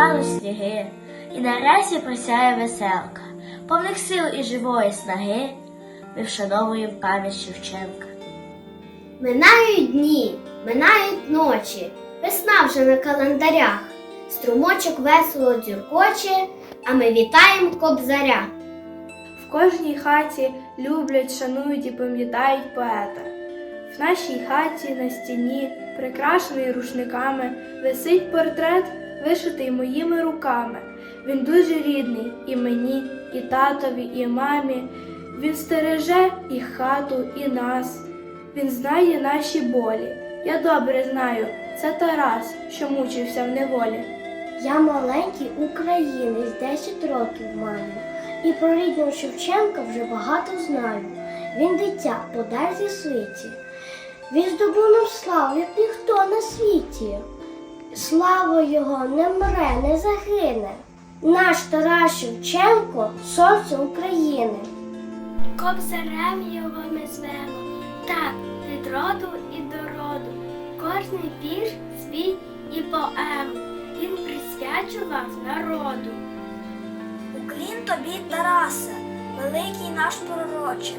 розтануть сніги, і нарешті просяє веселка, повних сил і живої снаги, ми вшановуємо пам'ять Шевченка. Минають дні, минають ночі, весна вже на календарях. Струмочок весело дзюркоче, а ми вітаємо кобзаря. В кожній хаті люблять, шанують і пам'ятають поета. В нашій хаті на стіні, прикрашений рушниками, висить портрет, вишитий моїми руками. Він дуже рідний і мені, і татові, і мамі. Він стереже і хату, і нас. Він знає наші болі. Я добре знаю, це Тарас, що мучився в неволі. Я маленький українець, 10 років маю, і про рідного Шевченка вже багато знаю. Він дитя подай зі світі. Він здобув нам славу, як ніхто на світі. Слава його не мре, не загине. Наш Тарас Шевченко сонце України. Кобзарем його ми звемо, так, від роду і до роду. Кожний вірш свій і поему він присвячував народу. Уклін тобі, Тарасе, великий наш пророче,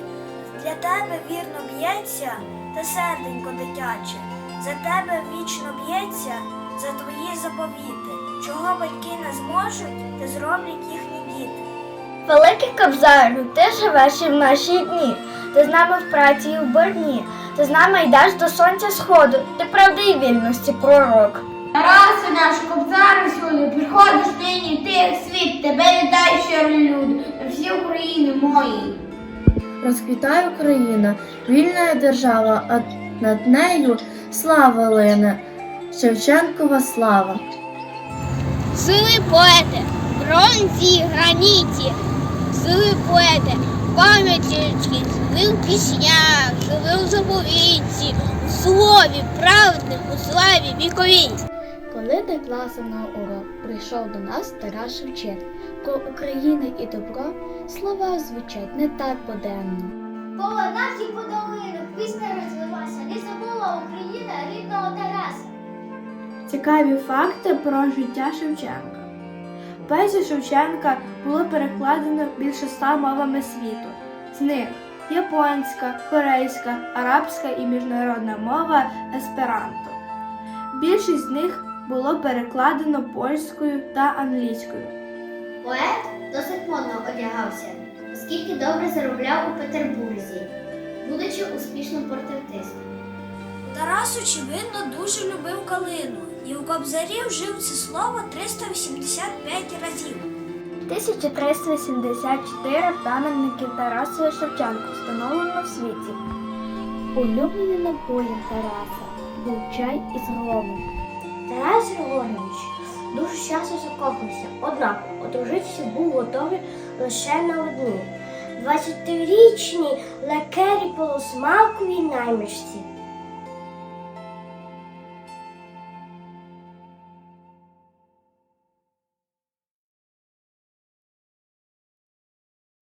для тебе вірно б'ється та серденько дитяче, за тебе вічно б'ється, за твої заповіти, чого батьки не зможуть, те зроблять їхні діти. Великий Кобзарю, ти живеш і в наші дні, ти з нами в праці і в борні, ти з нами йдеш до сонця сходу, ти правди і вільності пророк. Тарасе наш кобзар всюди, приходиш нині в тих світ, тебе не дай щирі люди, на всі України мої. Розквітає Україна, вільна держава, а над нею слава лине, Шевченкова слава. Сили поети, бронзі, граніті, сили поети, в пам'яті людській, сили в піснях, сили в заповіті, у слові правдним, у славі віковій. Коли до класу на урок прийшов до нас Тарас Шевченко, про Україну і добро слова звучать не так буденно. Цікаві факти про життя Шевченка. Поезію Шевченка було перекладено більше ста мовами світу. З них японська, корейська, арабська і міжнародна мова есперанто. Більшість з них було перекладено польською та англійською. Поет досить модно одягався, оскільки добре заробляв у Петербурзі, будучи успішним портретистом. Тарас, очевидно, дуже любив калину, і у кобзарі вжив це слово 385 разів. 1384 пам'ятників Тарасу Шевченку встановлено в світі. Улюбленим напоєм Тараса був чай із громом. Тарас Григорович дуже часто закохався, однак одружитися був готовий лише на одній. 20-річній лекері полусмаковій наймичці